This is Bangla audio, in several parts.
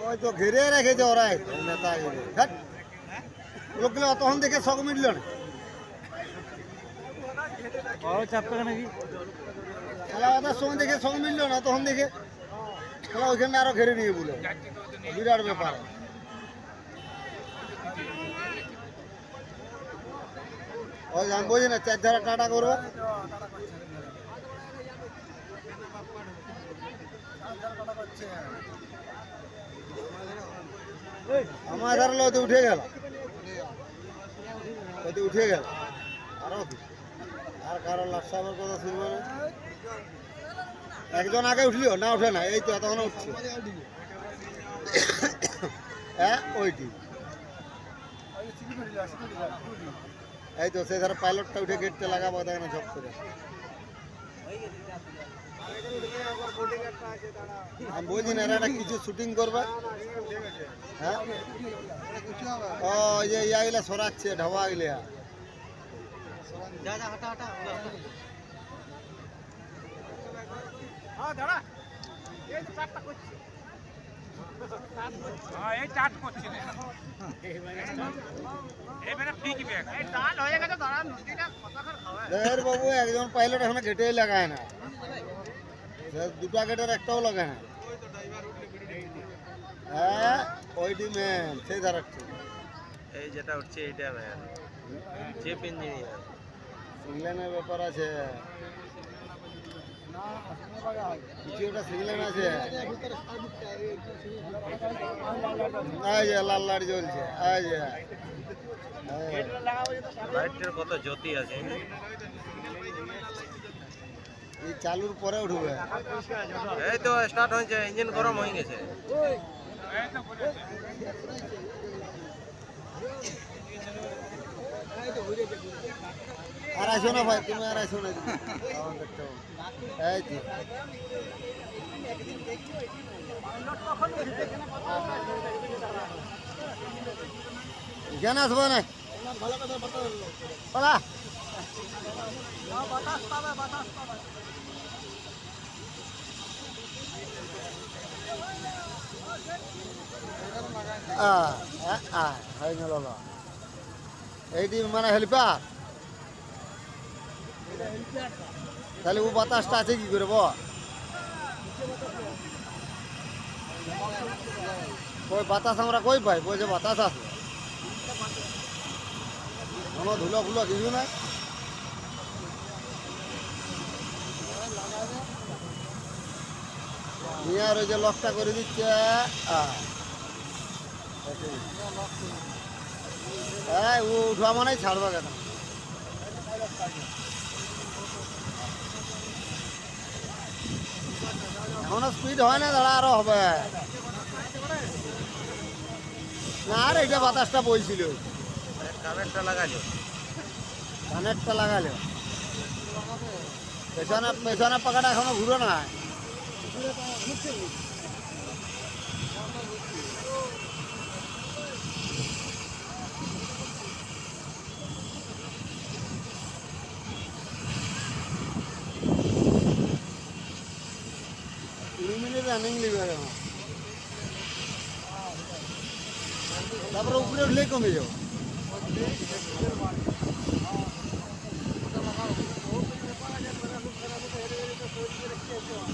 ওই তো ঘিরে রেখেছে ওরা নেতা হ্যাঁ লোকগুলো অতক্ষণ দেখে শখ মিটল না। নাকি? খেলা বাঁধার সময় দেখে শখ মিটল না তখন দেখে। খেলা ওইখানে আরও ঘিরে নিয়ে বলে। বিরাট ব্যাপার। ওই আমি বলছি না চার ধারা টাটা করব। আমার ধারে ওতে উঠে গেল। ওতে উঠে গেল। আরও? আর কারও লাসাবের কথা শুনবে না। একজন আগে উঠলিও না উঠে না এই তো এতক্ষণ উঠছে। হ্যাঁ ওইটি। এই তো সেই ধারে পাইলটটা উঠে গেটটা লাগাবো দেখে না ঝপ করে। আমি বলছি না এরা একটা কিছু শুটিং করবে হ্যাঁ ও এই যে ইয়াগুলা সরাচ্ছে ঢাবা গিলা যা যা হাঁটা হাঁটা এই চাট করছি না এবারে ঠিক ব্যাগ এই ডাল হয়ে গেছে দাঁড়া নদীটা কতক্ষণ খাওয়া দের বাবু একজন পাইলট এখানে গেটেই লাগায় না সে দুটা গেটের একটাও লাগায় না। হ্যাঁ ওইটি মেন সেই ধারাটি এই যেটা উঠছে এইটা চিফ ইঞ্জিনিয়ার। সিংল্যান্ডের ব্যাপার আছে। কিছু একটা সিংল্যান্ড আছে। এই যে লাল লাইট জ্বলছে। এই যে। লাইটের কত জ্যোতি আছে। এই চালুর পরে উঠবে এই তো স্টার্ট হয়েছে ইঞ্জিন গরম হয়ে গেছে। আর আসো না ভাই তুমি আর আসো না। এই তো। এখানে আসব না? আহ, আহ, হয়ে গেল না। এইটি মানে হেল্পার তাহলে ও বাতাসটা আছে কি করে কই বাতাস আমরা কই পাই? বলছে বাতাস আছে। কোনো ধুলো ফুলো কিছু নাই? নিয়ে আর ওই যে লকটা করে দিচ্ছে। এই, ও উঠবা মানে ছাড়বা কেন? এখনও স্পিড হয় না, দাঁড়া, আরও হবে। না, আর এইটা বাতাসটা বইছিল। কানেরটা লাগালো। কানেরটা লাগালে। পেছনে পেছনে পাকাটা এখনও ঘুরো না রানিং এখন তারপরে উপরে উঠলেই কমে যাও এইবার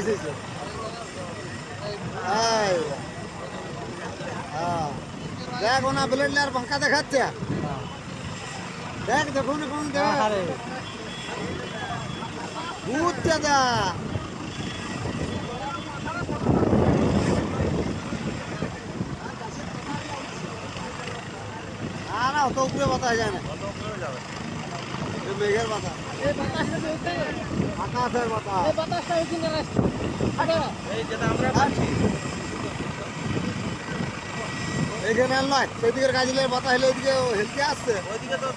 এসেছে এই, হ্যাঁ। দেখ ওনা ব্লেড আর পাঙ্কা দেখাচ্ছে দেখ দেখুন কোন না না অত উপরে বাতাস যায় না যাবে মেঘের বাতাস এইখানে আর নয় সেদিকের গাছগুলো বাতাস হলে এদিকে হেলতে আসছে ওইদিকে তো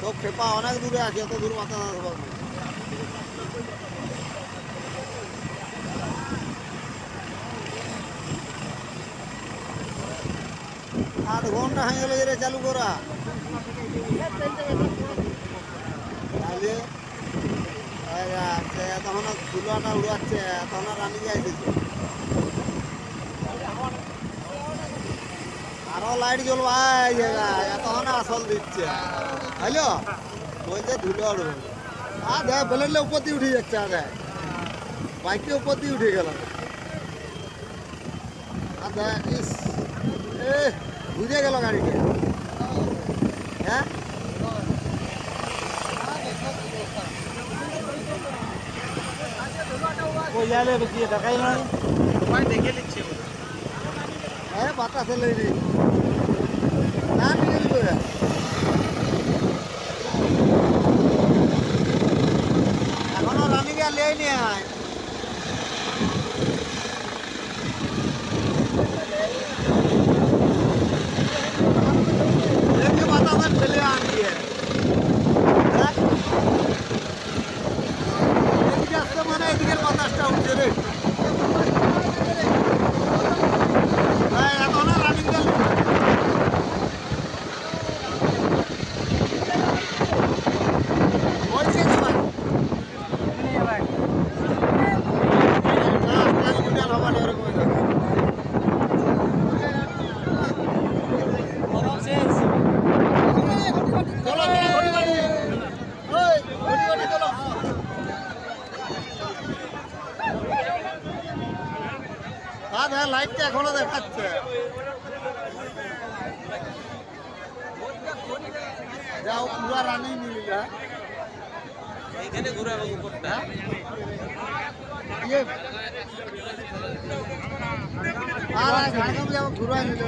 সব খেপা অনেক দূরে আছে। এত দূর বাতাস আসবে ঘণ্টা হয়ে গেল চালু করা তাহলে আছে, তখন তুলাটা উড়াচ্ছে তখন রানি যাইতেছে আরও লাইট জ্বলবা জায়গায় তখন আসল দিচ্ছে। হ্যালো বলছে ধুলো আর দেখ বেলেলে উপর উঠে যাচ্ছে আর দেখ। বাইকে দিয়ে উঠে গেল। আর দেখ ইস এ ঘুরে গেল গাড়িকে হ্যাঁ? জালে বেশি দেখাই নয় সবাই দেখে নিচ্ছে। হ্যাঁ বাতাসে লেগে না ঠিক করে এখনও রানিং আর লেই নি আয় দেখে বাতাসে আনিয়ে হ্যাঁ এদিকে আসছে মানে এদিকের বাতাসটা উঠছে রে হ্যাঁ এখন রানিং গেল বলছে সবাই না তেল গুটাল হবে না এরকম হয়ে যাবে। চলো চলো ঘড়ি বাড়ি ওই ঘড়ি বাড়ি চলো হ্যাঁ হ্যাঁ লাইটটা এখনও দেখাচ্ছে। যাও পুরা রানিং নিলিলা এইখানে ঘুরাবো উপরটা। ইয়ে। আর ঝাড়গ্রাম যাব ঘুরাই নিল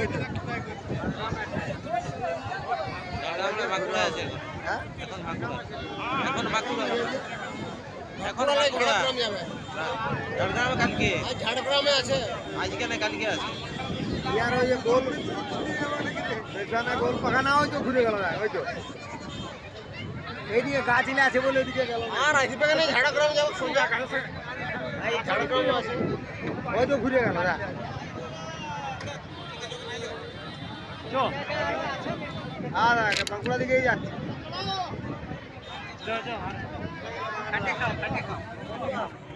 ঝাড়গ্রামে বাঁকুড়া আছে। এখন। হ্যাঁ? এখন এখন বাঁকুড়া এখন বাঁকুড়া ঝাড়গ্রামে কালকে? ঝাড়গ্রামে আছে। আজকে না কালকে আছে? ইয়ার ওই যে গোল এখানে গোল ওই তো ঘুরে গেল ওই তো। এইদিকে গাছ ইলে আছে বলে ওইদিকে গেল আর আসবে কেন ঝাড়গ্রাম যাব সোজা। ঝাড়গ্রামে আছে। ওই তো ঘুরে গেল চো আর বাঁকুড়া দিকেই যাচ্ছে। जो जो हां काटे खाओ काटे खाओ